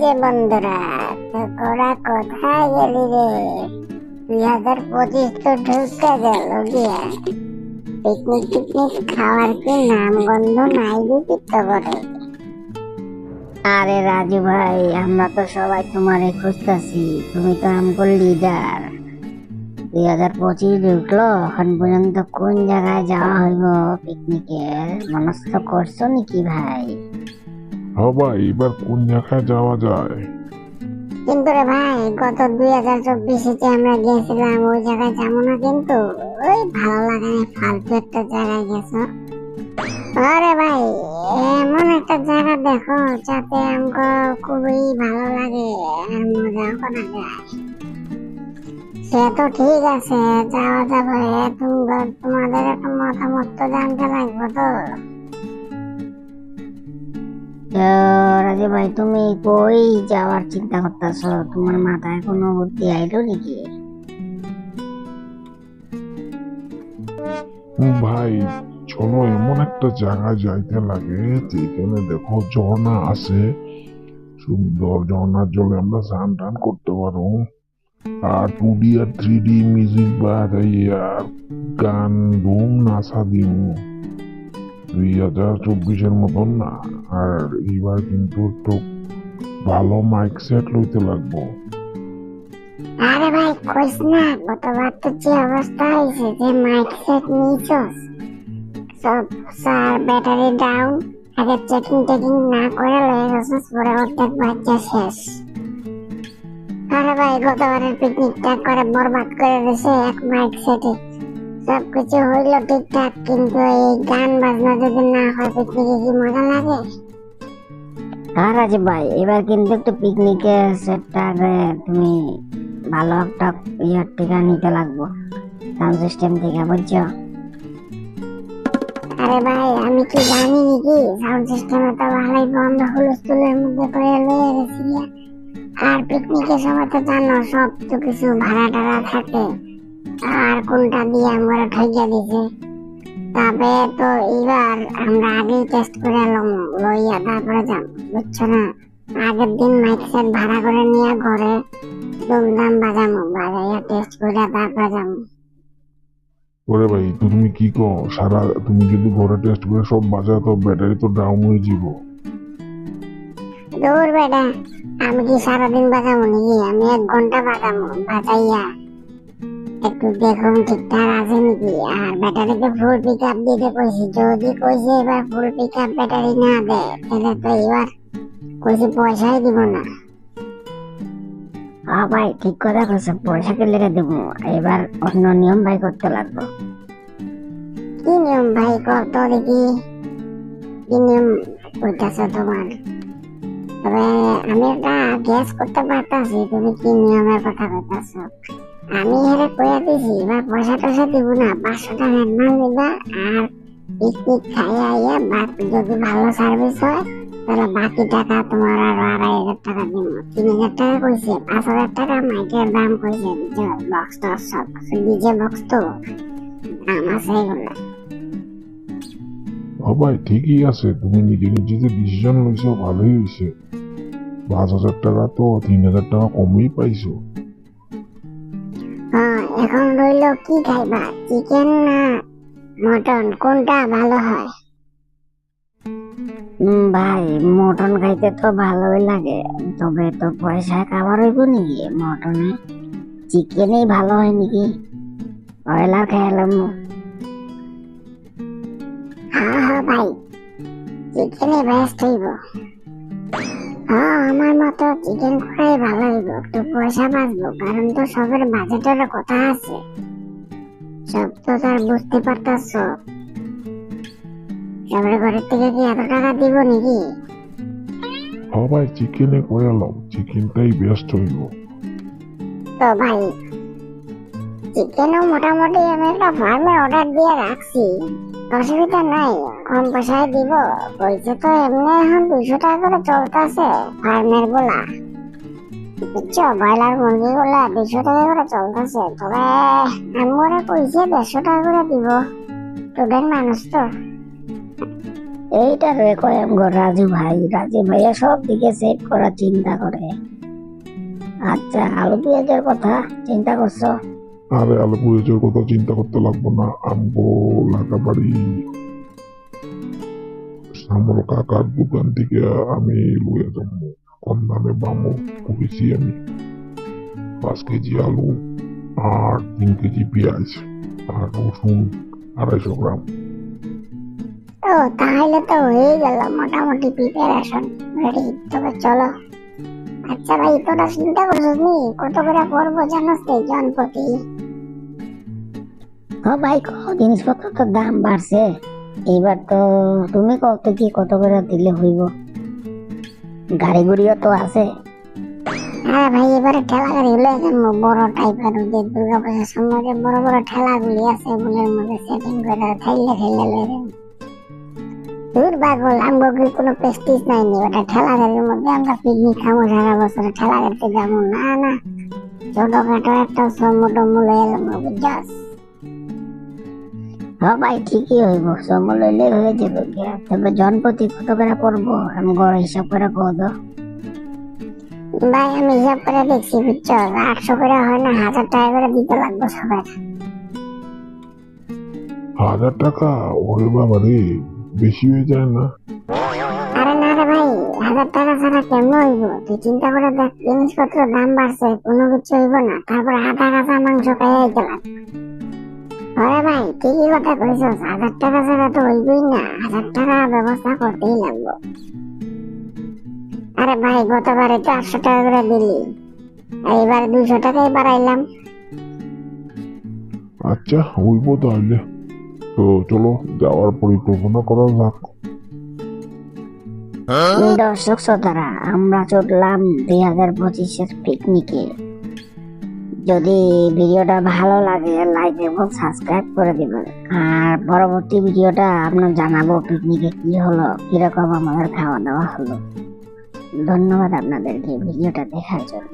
যে বন্ধুরা, তোরা কোথায় গেলি রে? দুই হাজার পঁচিশ তো গেল পিকনিক টিকনিক খাওয়ার কি নাম গন্ধ নাই আরে রাজু ভাই, আমরা তো সবাই তোমারে খুঁজতেছি। তুমি তো আমগো লিডার দুই হাজার পঁচিশ ঢুকলো, এখন পর্যন্ত কোন জায়গায় যাওয়া হইব পিকনিকের মনস্থ করছ নাকি ভাই? হবা, এবার কোন জায়গায় যাওয়া যায়। কিন্তু রে ভাই, গত দুই হাজার চব্বিশে আমরা গেছিলাম, ওই জায়গায় যাব না কিন্তু? ওই ভালো লাগে না, ফালতু একটা জায়গায় গেছো। আরে ভাই, এমন একটা জায়গা দেখো, যাতে আমাকে খুবই ভালো লাগে মজাও করা যায়। সে তো ঠিক আছে, যাওয়া যাবে তুমি তোমাদের একটা মতামত তো জানতে লাগবে তো। তো ভাই, তুমি কই যাওয়ার চিন্তা করতেছো? তোমার মাথায় কোনো বুদ্ধি আইলো নাকি? ভাই চলো এমন একটা জায়গায় যাইতে লাগে যেখানে দেখো ঝর্ণা আছে। সুন্দর ঝর্ণার জলে আমরা স্নান টান করতে পারো। আর টু ডি আর থ্রি ডি মিউজিক আর গান ধুম নাচা দিও দুই হাজার চব্বিশের মতন না। আর এইবার কিন্তু একটু ভালো মাইক সেট লইতে লাগবো। আরে ভাই, কইস না, গতবার তো যে অবস্থা হয়েছে যে মাইক সেট নিয়েছস সব স্যার ব্যাটারি ডাউন আগে চেকিং টেকিং না করে লয়ে গেছস, পরে অর্ধেক বাচ্চা শেষ। আরে ভাই, গতবারের পিকনিকটা করে বরবাদ করে দিছে এক মাইক সেটে সব কিছু হইল ঠিকঠাক কিন্তু এই গান বাজনা যদি না হয় পিকনিকে কি মজা লাগে? আর আছে ভাই এবার কিন্তু একটু পিকনিকে সেটটা তুমি ভালো একটা ইয়ার থেকে নিতে লাগবো সাউন্ড সিস্টেম থেকে বুঝছ? আরে ভাই আমি কি জানি নাকি? সাউন্ড সিস্টেমে তো ভালোই বন্ধ হুলস্থুলের মধ্যে করে লয়ে গেছি। আর পিকনিকের সময় তো জানো সব তো কিছু ভাড়া টাড়া থাকে। আর কোনটা দিয়ে আমরা ঠইকা দিছে? তবে তো এবার আমরা আগেই টেস্ট করে এলাম লইয়া তারপরে যাম বুঝছ না? আগের দিন মাইক সেট ভাড়া করে নিয়ে ঘরে দুমদাম বাজামো বাজাইয়া টেস্ট করে তারপরে যাব ওরে ভাই তো তুমি কি কো সারা তুমি যদি ঘরে টেস্ট করে সব বাজাও তো ব্যাটারি তো ডাউন হয়ে যাব দূর বেটা আমি কি সারাদিন বাজাবো নাকি? আমি এক ঘণ্টা বাজাবো বাজাইয়া। একটু দেখুন ঠিকঠাক আছে নাকি? আর ব্যাটারিতে ফুল পিক আপ দিতে কইছি যদি কইছে এবার ফুল পিক আপ ব্যাটারি না দেয় তাহলে তো এবার কইছি পয়সাই দিব না। হ্যাঁ ভাই ঠিক কথা কইছে পয়সা কে লেগে দেবো এবার অন্য নিয়ম ভাই করতে লাগবো। কি নিয়ম ভাই কত দেখি। কি নিয়ম কইতাছো তোমার? তবে আমি একটা গ্যাস করতে পারতাছি তুমি কি নিয়মের কথা কইতাছো? আমি হেরে কইয়া দিছি পয়সা টয়সা দিব না পাঁচশো টাকা অ্যাডভান্স দিবা, আর পিকনিক খাইয়া আইয়া বাকি যদি ভালো সার্ভিস হয়, তাহলে বাকি টাকা তোমার আরও আড়াই হাজার টাকা দিব। তিন হাজার টাকা কইছে, পাঁচ হাজার টাকা মাইকের দাম কইছে বক্স টক্স সব ডিজে বক্স তো, দাম আছে এগুলো। ঠিকই আছে, তুমি নিজে নিজে যে ডিসিশন লইছো, ভালোই হয়েছে পাঁচ হাজার টাকা তো তিন হাজার টাকা কমই পাইছো। এখন রইল কি খাইবা? চিকেন না মটন কোনটা ভালো হয়? ভাই মটন খাইতে তো ভালোই লাগে। তবে তো পয়সা খাবার হইব নাকি? মটনে চিকেনই ভালো হয় নাকি? ব্রয়লার খাইলাম হ্যাঁ হ্যাঁ ভাই। চিকেনই বেস্ট হইব। হ্যাঁ আমার মতো চিকেন করাই ভালো হইব একটু পয়সা বাঁচবো কারণ তো সবের বাজেটের কথা আছে। সব তো তার বুঝতে পারতাছ। সবার ঘরের থেকে কি এত টাকা দিব নাকি? ভাই চিকেনে করে লাও চিকেনটাই বেস্ট হইব। তো ভাই চিকেনও মোটামুটি আমি একটা ফার্মে অর্ডার দিয়ে রাখছি। অসুবিধা নাই। কম পয়সায় দিব বলছে তো এমনি এখন দুইশো টাকা করে চলতেছে ফার্মেরগুলা বুঝছ? ব্রয়লার মুরগি গুলা দুইশো টাকা করে চলতেছে তবে আমরা কইছে দেড়শো টাকা করে দিব। স্টুডেন্ট মানুষ তো। এইটা রে কয়েম রাজু ভাই রাজু ভাইয়া সব দিকে সেট করার চিন্তা করে। আচ্ছা আলু পেঁয়াজের কথা চিন্তা করছ? আরে আলু পেঁয়াজের কথা চিন্তা করতে লাগবো না আমগো লাগা শ্যামল কাকার দোকান থেকে আমি লইয়া যাব কম দামে বামো করেছি আমি পাঁচ কেজি আলু আর তিন কেজি পেঁয়াজ আর রসুন আড়াইশো গ্রাম ও তাহলে তো হয়ে গেল মোটামুটি প্রিপারেশন রেডি তবে চলো আচ্ছা ভাই তোরা চিন্তা করছিস নি কত করে পড়ব জানোস তো জন প্রতি ও ভাই কত জিনিসপত্র তো দাম বাড়ছে এইবার তো তুমি কত কি কত করে দিলে হইব? গাড়ি গুড়িও তো আছে। হ্যাঁ ভাই, এবারে ঠেলা গাড়ি হলে বড় টাইপের যে দুর্গা পূজার সময় যে বড় বড় ঠেলা গুলি আছে ওগুলোর মধ্যে সেটিং করে ঠাইলে ঠাইলে লয়ে দূর পাগল আমগো কি কোনো প্রেস্টিজ নাই নি। ওটা ঠেলা গাড়ির মধ্যে আমরা পিকনিক খাব সারা বছর। ঠেলা গাড়িতে যাব না না। ছোটখাটো একটা সমুদ্র মূলে এলাম বুঝছাস? হ্যাঁ ভাই ঠিকই হইব সময় লইলে হয়ে যাবে। গিয়া। তবে জনপতি কত করে পড়ব আমি গড় হিসাব করে কো তো। ভাই আমি হিসাব করে দেখছি বুঝছ? আটশো করে হয় না হাজার টাকা করে দিতে লাগবে সবার হাজার টাকা? ওরে বাবা রে বেশি হয়ে যায় না? আরে না রে ভাই হাজার টাকা ছাড়া কেমন হইব? তুই চিন্তা করে দেখ জিনিসপত্র দাম বাড়ছে কোনো কিছু হইব না। তারপর আধা কাঁচা মাংস খাইয়াই গেলাম। আরে ভাই ঠিকই কথা কইছস। হাজার টাকা ছাড়া তো হইবই না। হাজার টাকা ব্যবস্থা করতেই লাগবো। আরে ভাই গতবারে তো আটশো টাকা করে দিলি। এইবার দুইশো টাকাই বাড়াইলাম। আচ্ছা হইব তাহলে। তো চলো যাওয়ার পরিকল্পনা করা যাক। দর্শক শ্রোতারা আমরা চললাম দুই হাজার পঁচিশের পিকনিকে যদি ভিডিওটা ভালো লাগে লাইক এবং সাবস্ক্রাইব করে দেবেন। আর পরবর্তী ভিডিওটা আপনার জানাব পিকনিকে কি হলো, কীরকম আমাদের খাওয়া দাওয়া হলো। ধন্যবাদ আপনাদেরকে ভিডিওটা দেখার জন্য।